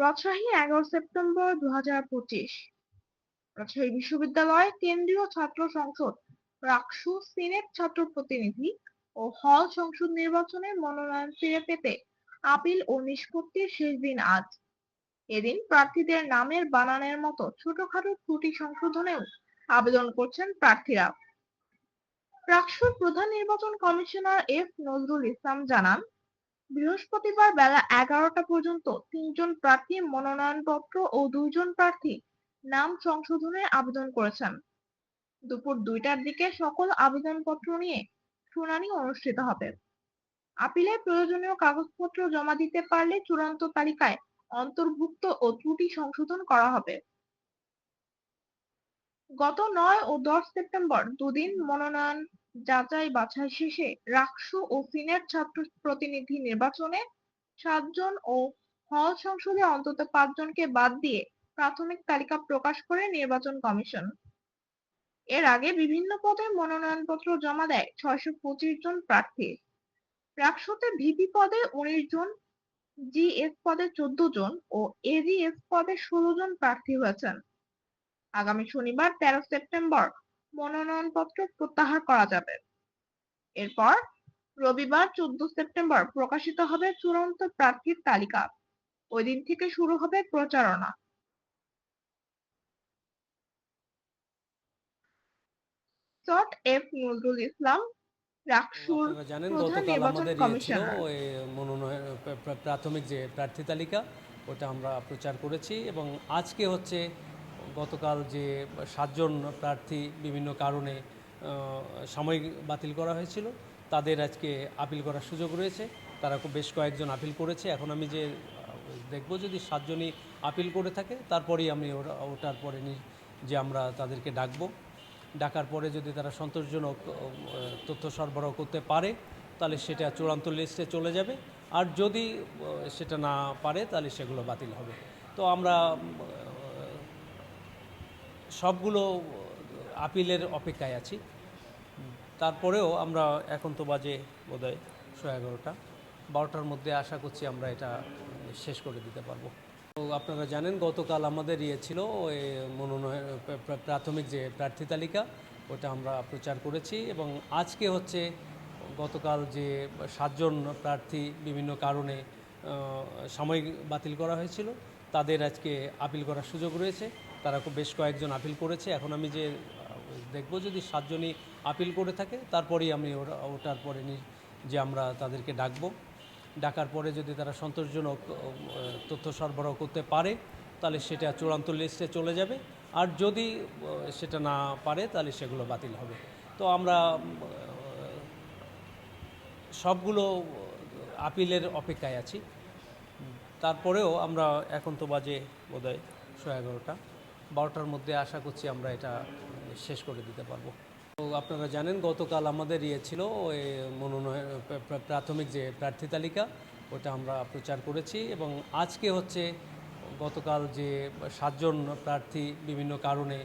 রাজশাহী এগারো সেপ্টেম্বর দু হাজার পঁচিশ। রাজশাহী বিশ্ববিদ্যালয় কেন্দ্রীয় ছাত্র সংসদ, রাকসু সিনেট ছাত্র প্রতিনিধি ও হল সংসদ নির্বাচনে মনোনয়ন ফিরে পেতে আপিল ও নিষ্পত্তির শেষ দিন আজ। এদিন প্রার্থীদের নামের বানানের মতো ছোটখাটো ত্রুটি সংশোধনেও আবেদন করছেন প্রার্থীরা। প্রধান নির্বাচন কমিশনার এফ নজরুল ইসলাম জানান বৃহস্পতিবার বেলা এগারোটা পর্যন্ত তিনজন প্রার্থী, মনোনয়নপত্র ও দুইজন প্রার্থী নাম সংশোধনের আবেদন করেছেন। দুপুর দুইটার দিকে সকল আবেদনপত্র নিয়ে শুনানি অনুষ্ঠিত হবে। আপিলে প্রয়োজনীয় কাগজপত্র জমা দিতে পারলে চূড়ান্ত তালিকায় অন্তর্ভুক্ত ও ত্রুটি সংশোধন করা হবে। গত নয় ও দশ সেপ্টেম্বর দুদিন মনোনয়ন যাচাই বাছাই শেষে রাকসু ও সিনেট ছাত্র প্রতিনিধি নির্বাচনে সাতজন ও হল সংসদে অন্তত পাঁচজনকে বাদ দিয়ে প্রাথমিক তালিকা প্রকাশ করে নির্বাচন কমিশন। এর আগে বিভিন্ন পদে মনোনয়নপত্র জমা দেয় ছয়শো পঁচিশ জন প্রার্থী। রাকসুতে ভিপি পদে উনিশ জন, জিএস পদে চোদ্দ জন ও এজিএস পদে ষোলো জন প্রার্থী হয়েছেন। আগামী শনিবার তেরো সেপ্টেম্বর মনোনয়নপত্র প্রত্যাহার করা যাবে। এরপর রবিবার চোদ্দ সেপ্টেম্বর প্রকাশিত হবে চূড়ান্ত প্রার্থীর তালিকা। ওই দিন থেকে শুরু হবে প্রচারণা। চট এফ নজরুল ইসলাম রাকসুর জানেন গতকাল আমাদের ইয়ে মনোনয়ন প্রা- প্রা- প্রাথমিক যে প্রার্থী তালিকা ওটা আমরা প্রচার করেছি এবং আজকে হচ্ছে গতকাল যে সাতজন প্রার্থী বিভিন্ন কারণে সাময়িক বাতিল করা হয়েছিল, তাদের আজকে আপিল করার সুযোগ রয়েছে। তারা বেশ কয়েকজন আপিল করেছে। এখন আমি যে দেখব যদি সাতজনই আপিল করে থাকে, তারপরেই আমি ওরা- ওটার পরে যে আমরা তাদেরকে ডাকবো। ডাকার পরে যদি তারা সন্তোষজনক তথ্য সরবরাহ করতে পারে, তাহলে সেটা চূড়ান্ত লিস্টে চলে যাবে। আর যদি সেটা না পারে, তাহলে সেগুলো বাতিল হবে। তো আমরা সবগুলো আপিলের অপেক্ষায় আছি। তারপরেও আমরা এখন তো বাজে বোধহয় সোয়া এগারোটা। বারোটার মধ্যে আশা করছি আমরা এটা শেষ করে দিতে পারব। তো আপনারা জানেন, গতকাল আমাদের ইয়ে ছিল, ওই মনোনয়ন, প্রা- প্রা- প্রাথমিক যে প্রার্থী তালিকা ওটা আমরা প্রচার করেছি এবং আজকে হচ্ছে গতকাল যে সাতজন প্রার্থী বিভিন্ন কারণে সাময়িক বাতিল করা হয়েছিল, তাদের আজকে আপিল করার সুযোগ রয়েছে। তারা খুব বেশ কয়েকজন আপিল করেছে। এখন আমি যে দেখব যদি সাতজনই আপিল করে থাকে, তারপরেই আমি ওরা, ওটার পরে যে আমরা তাদেরকে ডাকবো। ডাকার পরে যদি তারা সন্তোষজনক তথ্য সরবরাহ করতে পারে, তাহলে সেটা চূড়ান্ত লিস্টে চলে যাবে। আর যদি সেটা না পারে, তাহলে সেগুলো বাতিল হবে। তো আমরা সবগুলো আপিলের অপেক্ষায় আছি। তারপরেও আমরা এখন তো বাজে বোধহয় সোয়া এগারোটা। বারোটার মধ্যে আশা করছি আমরা এটা শেষ করে দিতে পারব। তো আপনারা জানেন, গতকাল আমাদের ইয়ে ছিল, ওই মনোনয়ন প্রা- প্রা- প্রাথমিক যে প্রার্থী তালিকা, ওটা আমরা প্রচার করেছি এবং আজকে হচ্ছে গতকাল যে সাতজন প্রার্থী বিভিন্ন কারণে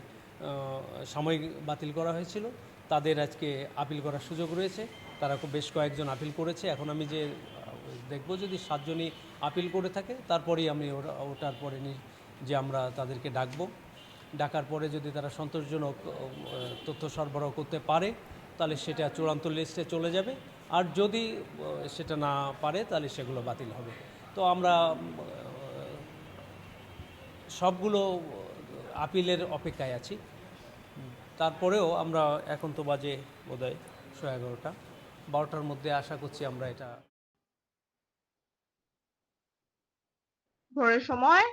সাময়িক বাতিল করা হয়েছিল, তাদের আজকে আপিল করার সুযোগ রয়েছে। তারা খুব বেশ কয়েকজন আপিল করেছে। এখন আমি যে, দেখব যদি সাতজনই আপিল করে থাকে, তারপরেই আমি ওরা, ওটার পরে যে আমরা তাদেরকে ডাকবো। ডাকার পরে যদি তারা সন্তোষজনক তথ্য সরবরাহ করতে পারে, তাহলে সেটা চূড়ান্ত লিস্টে চলে যাবে। আর যদি সেটা না পারে, তাহলে সেগুলো বাতিল হবে। তো আমরা সবগুলো আপিলের অপেক্ষায় আছি। তারপরেও আমরা এখন তো বাজে বোধহয় সোয়া এগারোটা। বারোটার মধ্যে আশা করছি আমরা এটা ভোরের সময়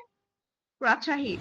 রাজশাহী।